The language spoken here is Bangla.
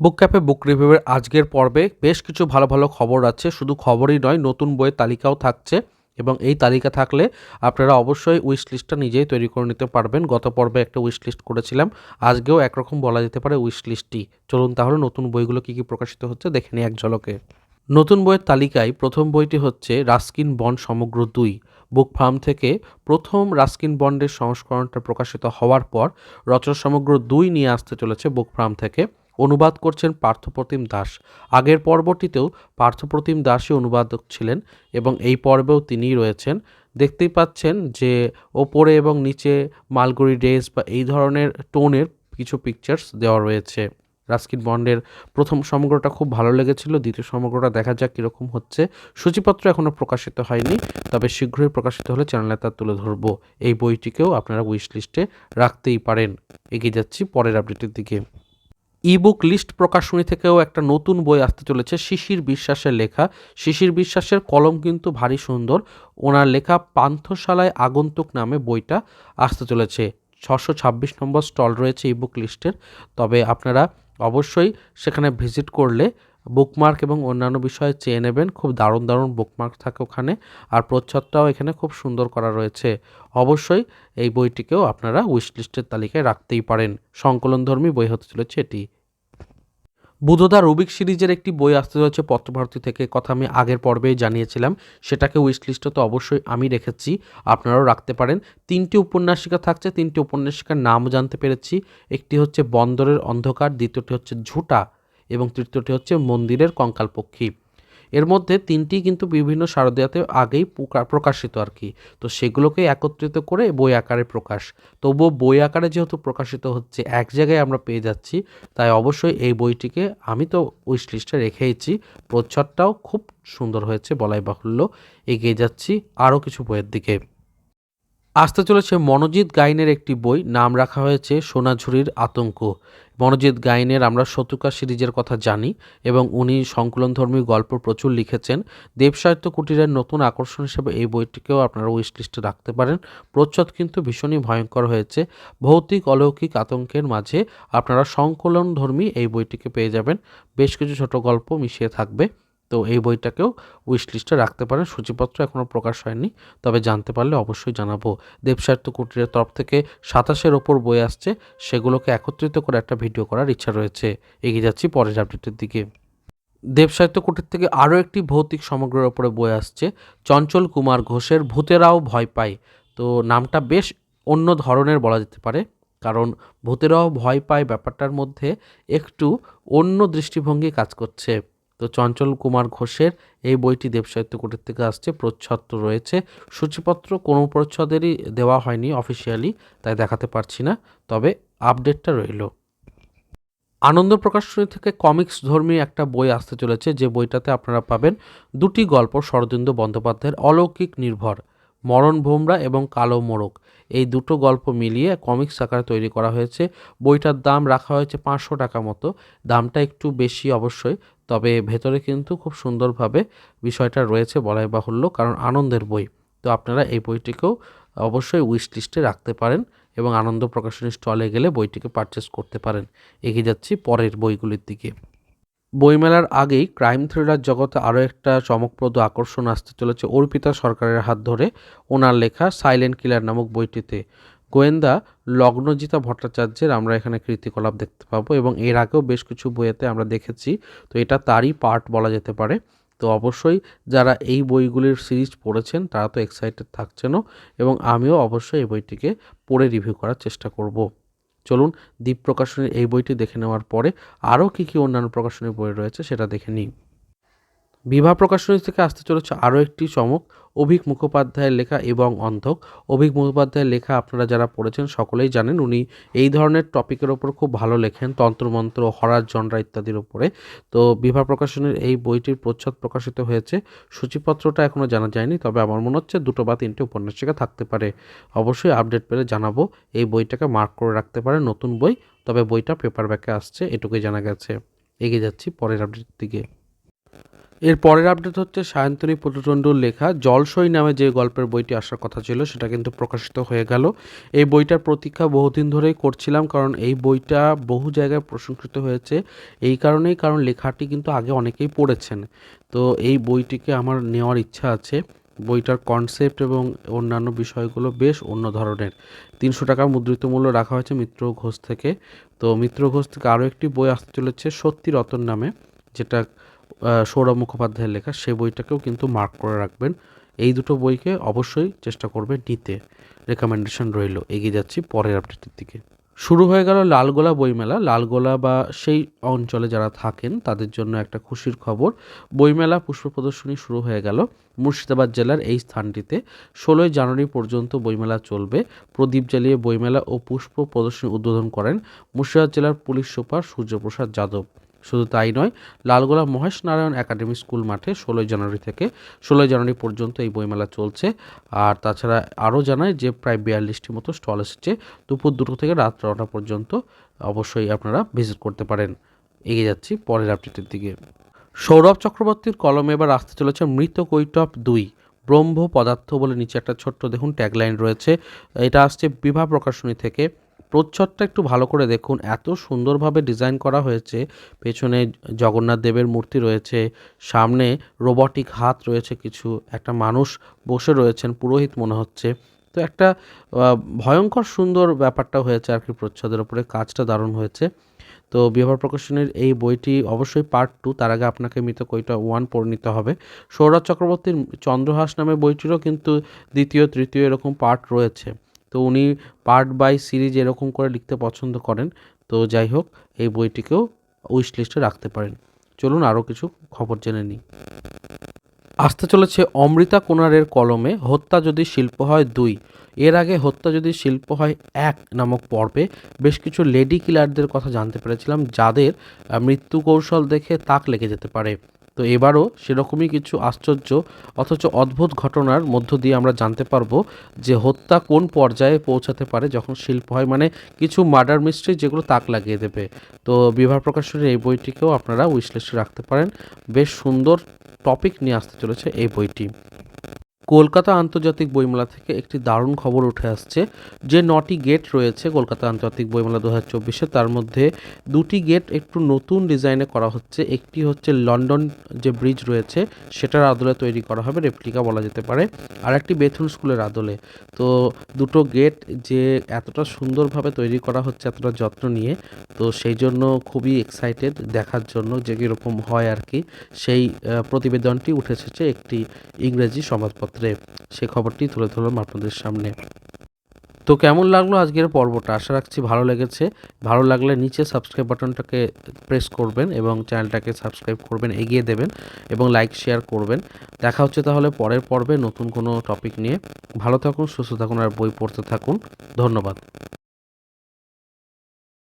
বুক ক্যাফে বুক রিভিউয়ের আজকের পর্বে বেশ কিছু ভালো ভালো খবর আছে। শুধু খবরই নয়, নতুন বইয়ের তালিকাও থাকছে এবং এই তালিকা থাকলে আপনারা অবশ্যই উইশ লিস্টটা নিজেই তৈরি করে নিতে পারবেন। গত পর্বে একটা উইশ লিস্ট করেছিলাম, আজকেও একরকম বলা যেতে পারে উইশ লিস্টটি চলুন তাহলে নতুন বইগুলো কী কী প্রকাশিত হচ্ছে দেখে নিই এক ঝলকে। নতুন বইয়ের তালিকায় প্রথম বইটি হচ্ছে রাস্কিন বন্ড সমগ্র দুই। বুক ফার্ম থেকে প্রথম রাস্কিন বন্ডের সংস্করণটা প্রকাশিত হওয়ার পর রচনা সমগ্র দুই নিয়ে আসতে চলেছে বুক ফার্ম থেকে। অনুবাদ করছেন পার্থপ্রতিম দাস। আগের পর্বটিতেও পার্থপ্রতিম দাসই অনুবাদক ছিলেন এবং এই পর্বেও তিনিই রয়েছেন। দেখতেই পাচ্ছেন যে ওপরে এবং নিচে মালগুড়ি ডেজ বা এই ধরনের টোনের কিছু পিকচার্স দেওয়া রয়েছে। রাস্কিন বন্ডের প্রথম সমগ্রটা খুব ভালো লেগেছিল, দ্বিতীয় সমগ্রটা দেখা যাক কীরকম হচ্ছে। সূচিপত্র এখনও প্রকাশিত হয়নি, তবে শীঘ্রই প্রকাশিত হলে চ্যানেলে তার তুলে ধরবো। এই বইটিকেও আপনারা উইশ লিস্টে রাখতেই পারেন। এগিয়ে যাচ্ছি পরের আপডেটের দিকে। ইবুক লিস্ট প্রকাশনী থেকেও একটা নতুন বই আসতে চলেছে শিশির বিশ্বাসের লেখা। শিশির বিশ্বাসের কলম কিন্তু ভারী সুন্দর। ওনার লেখা পান্থশালায় আগন্তুক নামে বইটা আসতে চলেছে। ছশো ছাব্বিশ নম্বর স্টল রয়েছে ইবুক লিস্টের তবে আপনারা অবশ্যই সেখানে ভিজিট করলে বুকমার্ক এবং অন্যান্য বিষয়ে চেয়ে নেবেন। খুব দারুণ দারুণ বুকমার্ক থাকে ওখানে। আর প্রচ্ছদটাও এখানে খুব সুন্দর করা রয়েছে। অবশ্যই এই বইটিকেও আপনারা উইশ লিস্টের তালিকায় রাখতেই পারেন। সংকলনধর্মী বই হতে চলেছে এটি। বুধদা রুবিক সিরিজের একটি বই আসতে যাচ্ছে পত্রভারতী থেকে। কথা আমি আগের পর্বেই জানিয়েছিলাম। সেটাকে লিস্টে তো অবশ্যই আমি রেখেছি। আপনারাও রাখতে পারেন। তিনটি উপন্যাসিকা থাকছে। তিনটি উপন্যাসিকার নাম জানতে পেরেছি। একটি হচ্ছে বন্দরের অন্ধকার, দ্বিতীয়টি হচ্ছে ঝুটা এবং তৃতীয়টি হচ্ছে মন্দিরের কঙ্কালপক্ষী। এর মধ্যে তিনটি কিন্তু বিভিন্ন শারদীয়াতে আগেই প্রকাশিত আর কি। তো সেগুলোকে একত্রিত করে বই আকারে প্রকাশ। তবুও বই আকারে যেহেতু প্রকাশিত হচ্ছে, এক জায়গায় আমরা পেয়ে যাচ্ছি, তাই অবশ্যই এই বইটিকে আমি তো উইশ লিস্টে রেখেইছি। প্রচ্ছদটাও খুব সুন্দর হয়েছে, বলাই বাহুল্য। এগিয়ে যাচ্ছি আরও কিছু বইয়ের দিকে। আসতে চলেছে মনোজিৎ গাইনের একটি বই। নাম রাখা হয়েছে সোনাঝুরির আতঙ্ক। মনোজিৎ গাইনের আমরা শতুকা সিরিজের কথা জানি এবং উনি সংকলনধর্মী গল্প প্রচুর লিখেছেন। দেবসাহিত্য কুটিরের নতুন আকর্ষণ হিসেবে এই বইটিকেও আপনারা উইশ রাখতে পারেন। প্রচ্ছদ কিন্তু ভীষণই ভয়ঙ্কর হয়েছে। ভৌতিক, অলৌকিক আতঙ্কের মাঝে আপনারা সংকলনধর্মী এই বইটিকে পেয়ে যাবেন। বেশ কিছু ছোট গল্প মিশিয়ে থাকবে। তো এই বইটাকেও উইশ লিস্টে রাখতে পারেন। সূচিপত্র এখনও প্রকাশ হয়নি, তবে জানতে পারলে অবশ্যই জানাব। দেবসাহিত্য কুটিরের তরফ থেকে সাতাশের ওপর বই আসছে, সেগুলোকে একত্রিত করে একটা ভিডিও করার ইচ্ছা রয়েছে। এগিয়ে যাচ্ছি পরের আপডেটের দিকে। দেবসাহিত্য কুটির থেকে আরও একটি ভৌতিক সমগ্রের ওপরে বই আসছে, চঞ্চল কুমার ঘোষের ভূতেরাও ভয় পায়। তো নামটা বেশ অন্য ধরনের বলা যেতে পারে, কারণ ভূতেরাও ভয় পায় ব্যাপারটার মধ্যে একটু অন্য দৃষ্টিভঙ্গি কাজ করছে। তো চঞ্চল কুমার ঘোষের এই বইটি দেবসাহিত্য কুটির থেকে আসছে, প্রচ্ছদ রয়েছে। সূচিপত্র কোনো প্রচ্ছদেরই দেওয়া হয়নি অফিসিয়ালি তাই দেখাতে পারছি না, তবে আপডেটটা রইল। আনন্দ প্রকাশনী থেকে কমিক্স ধর্মী একটা বই আসতে চলেছে, যে বইটাতে আপনারা পাবেন দুটি গল্প, শরদিন্দু বন্দ্যোপাধ্যায়ের অলৌকিক নির্ভর, মরণ ভোমরা এবং কালো মোড়ক এই দুটো গল্প মিলিয়ে কমিক্স আকারে তৈরি করা হয়েছে। বইটার দাম রাখা হয়েছে পাঁচশো টাকা মতো, দামটা একটু বেশি অবশ্যই তবে ভেতরে কিন্তু খুব সুন্দরভাবে বিষয়টা রয়েছে বলাই বাহুল্য, কারণ আনন্দের বই। তো আপনারা এই বইটিকেও অবশ্যই উইশ লিস্টে রাখতে পারেন এবং আনন্দ প্রকাশনী স্টলে গেলে বইটিকে পারচেস করতে পারেন। এগিয়ে যাচ্ছি পরের বইগুলির দিকে। বইমেলার আগেই ক্রাইম থ্রিলার জগতে আরও একটা চমকপ্রদ আকর্ষণ আসতে চলেছে অর্পিতা সরকারের হাত ধরে। ওনার লেখা সাইলেন্ট কিলার নামক বইটিতে। গোয়েন্দা লগ্নজিতা ভট্টাচার্যের আমরা এখানে কৃতিকলাপ দেখতে পাবো এবং এর আগেও বেশ কিছু বইয়েতে আমরা দেখেছি। তো এটা তারই পার্ট বলা যেতে পারে। তো অবশ্যই যারা এই বইগুলির সিরিজ পড়েছেন, তারা তো এক্সাইটেড থাকছেনও এবং আমিও অবশ্যই এই বইটিকে পড়ে রিভিউ করার চেষ্টা করব। চলুন দ্বীপ প্রকাশনীর এই বইটি দেখে নেওয়ার পরে আরও কী কী অন্যান্য প্রকাশনীর বই রয়েছে সেটা দেখে নিই। বিভা প্রকাশনী থেকে আসতে চলেছে আরও একটি চমক। অভিক মুখোপাধ্যায়ের লেখা এবং অন্ধক। অভিক মুখোপাধ্যায়ের লেখা আপনারা যারা পড়েছেন সকলেই জানেন, উনি এই ধরনের টপিকের ওপর খুব ভালো লেখেন, তন্ত্রমন্ত্র হরার জনরা ইত্যাদির ওপরে। তো বিভা প্রকাশনের এই বইটির প্রচ্ছদ প্রকাশিত হয়েছে। সূচিপত্রটা এখনও জানা যায়নি, তবে আমার মনে হচ্ছে দুটো বা তিনটে উপন্যাসিকা থাকতে পারে। অবশ্যই আপডেট পেলে জানাব। এই বইটাকে মার্ক করে রাখতে পারে নতুন বই, তবে বইটা পেপার ব্যাকে আসছে, এটুকুই জানা গেছে। এগিয়ে যাচ্ছি পরের আপডেট দিকে। এর পরের আপডেট হচ্ছে সায়ন্তনী পটুচণ্ডুর লেখা জলসই নামে যে গল্পের বইটি আসার কথা ছিল, সেটা কিন্তু প্রকাশিত হয়ে গেল। এই বইটার প্রতীক্ষা বহুদিন ধরেই করছিলাম, কারণ এই বইটা বহু জায়গায় প্রশংসিত হয়েছে। এই কারণেই, কারণ লেখাটি কিন্তু আগে অনেকেই পড়েছেন। তো এই বইটিকে আমার নেওয়ার ইচ্ছা আছে। বইটার কনসেপ্ট এবং অন্যান্য বিষয়গুলো বেশ অন্য ধরনের। তিনশো টাকা মুদ্রিত মূল্য রাখা হয়েছে মিত্র ঘোষ থেকে। তো মিত্র ঘোষ থেকে আরও একটি বই আসতে চলেছে সত্যি রতন নামে, যেটা সৌরভ মুখোপাধ্যায়ের লেখা সে বইটাকেও কিন্তু মার্ক করে রাখবেন। এই দুটো বইকে অবশ্যই চেষ্টা করবে নিতে। রেকমেন্ডেশন রইল, এগিয়ে যাচ্ছি পরের আপডেটের দিকে। শুরু হয়ে গেল লালগোলা বইমেলা। লালগোলা বা সেই অঞ্চলে যারা থাকেন, তাদের জন্য একটা খুশির খবর। বইমেলা পুষ্প প্রদর্শনী শুরু হয়ে গেল মুর্শিদাবাদ জেলার এই স্থানটিতে। ষোলোই জানুয়ারি পর্যন্ত বইমেলা চলবে। প্রদীপ জ্বালিয়ে বইমেলা ও পুষ্প প্রদর্শনী উদ্বোধন করেন মুর্শিদাবাদ জেলার পুলিশ সুপার সূর্যপ্রসাদ যাদব। শুধু তাই নয়, লালগোলা মহেশ নারায়ণ একাডেমি স্কুল মাঠে ষোলোই জানুয়ারি থেকে ষোলোই জানুয়ারি পর্যন্ত এই বইমেলা চলছে। আর তাছাড়া আরও জানায় যে প্রায় বিয়াল্লিশটি মতো স্টল এসেছে। দুপুর দুটো থেকে রাত নটা পর্যন্ত অবশ্যই আপনারা ভিজিট করতে পারেন। এগিয়ে যাচ্ছি পরের আপডেটের দিকে। সৌরভ চক্রবর্তীর কলমে এবার আসতে চলেছে মৃত কৈটপ দুই। ব্রহ্ম পদার্থ বলে নিচে একটা ছোট্ট দেখুন ট্যাগলাইন রয়েছে। এটা আসছে বিভা প্রকাশনী থেকে। প্রচ্ছদটা একটু ভালো করে দেখুন। এত সুন্দরভাবে ডিজাইন করা হয়েছে। পেছনে জগন্নাথ দেবের মূর্তি রয়েছে। সামনে রোবটিক হাত রয়েছে কিছু। একটা মানুষ বসে রয়েছেন, পুরোহিত মনে হচ্ছে। তো একটা ভয়ঙ্কর সুন্দর ব্যাপারটা হয়েছে আর কি প্রচ্ছদের ওপরে কাজটা দারুণ হয়েছে। তো বিহার প্রকাশনের এই বইটি অবশ্যই পার্ট টু। তার আগে আপনাকে মৃত কইটা ওয়ান পড়ে নিতে হবে। সৌরভ চক্রবর্তীর চন্দ্রহাস নামে বইটিরও কিন্তু দ্বিতীয়, তৃতীয় এরকম পার্ট রয়েছে। তো উনি পার্ট বাই সিরিজ এরকম করে লিখতে পছন্দ করেন। তো যাই হোক, এই বইটিকেও উইশ লিস্টে রাখতে পারেন। চলুন আরও কিছু খবর জেনে নিই। আসতে চলেছে অমৃতা কোনারের কলমে, হত্যা যদি শিল্প হয় দুই। এর আগে হত্যা যদি শিল্প হয় এক নামক পর্বে, বেশ কিছু লেডি কিলারদের কথা জানতে পেরেছিলাম, যাদের মৃত্যু কৌশল দেখে তাক লেগে যেতে পারে। তো এবারও সেরকমই কিছু আশ্চর্য, অথচ অদ্ভুত ঘটনার মধ্য দিয়ে আমরা জানতে পারব যে হত্যা কোন পর্যায়ে পৌঁছাতে পারে যখন শিল্প হয় মানে কিছু মার্ডার মিস্ট্রি যেগুলো তাক লাগিয়ে দেবে। তো বিভাগ প্রকাশনের এই বইটিকেও আপনারা উইশলিস্টে রাখতে পারেন। বেশ সুন্দর টপিক নিয়ে আসতে চলেছে এই বইটি। কলকাতা আন্তর্জাতিক বইমেলা থেকে একটি দারুণ খবর উঠে আসছে। যে নটি গেট রয়েছে কলকাতা আন্তর্জাতিক বইমেলা দু হাজার চব্বিশে, তার মধ্যে দুটি গেট একটু নতুন ডিজাইনে করা হচ্ছে। একটি হচ্ছে লন্ডন যে ব্রিজ রয়েছে, সেটার আদলে তৈরি করা হবে, রেপ্লিকা বলা যেতে পারে। আর একটি বেথুন স্কুলের আদলে। তো দুটো গেট যে এতটা সুন্দরভাবে তৈরি করা হচ্ছে, এতটা যত্ন নিয়ে, তো সেই জন্য খুবই এক্সাইটেড দেখার জন্য যে কীরকম হয় আর কি। সেই প্রতিবেদনটি উঠে এসেছে একটি ইংরেজি সংবাদপত্রে সে খবরটি তুলে ধরলাম আপনাদের সামনে। তো কেমন লাগল আজকের পর্বটা? আশা রাখছি ভালো লেগেছে। ভালো লাগলে নিচে সাবস্ক্রাইব বাটনটাকে প্রেস করবেন এবং চ্যানেলটাকে সাবস্ক্রাইব করবেন, এগিয়ে দেবেন এবং লাইক শেয়ার করবেন। দেখা হচ্ছে তাহলে পরের পর্বে নতুন কোনো টপিক নিয়ে। ভালো থাকুন, সুস্থ থাকুন আর বই পড়তে থাকুন। ধন্যবাদ।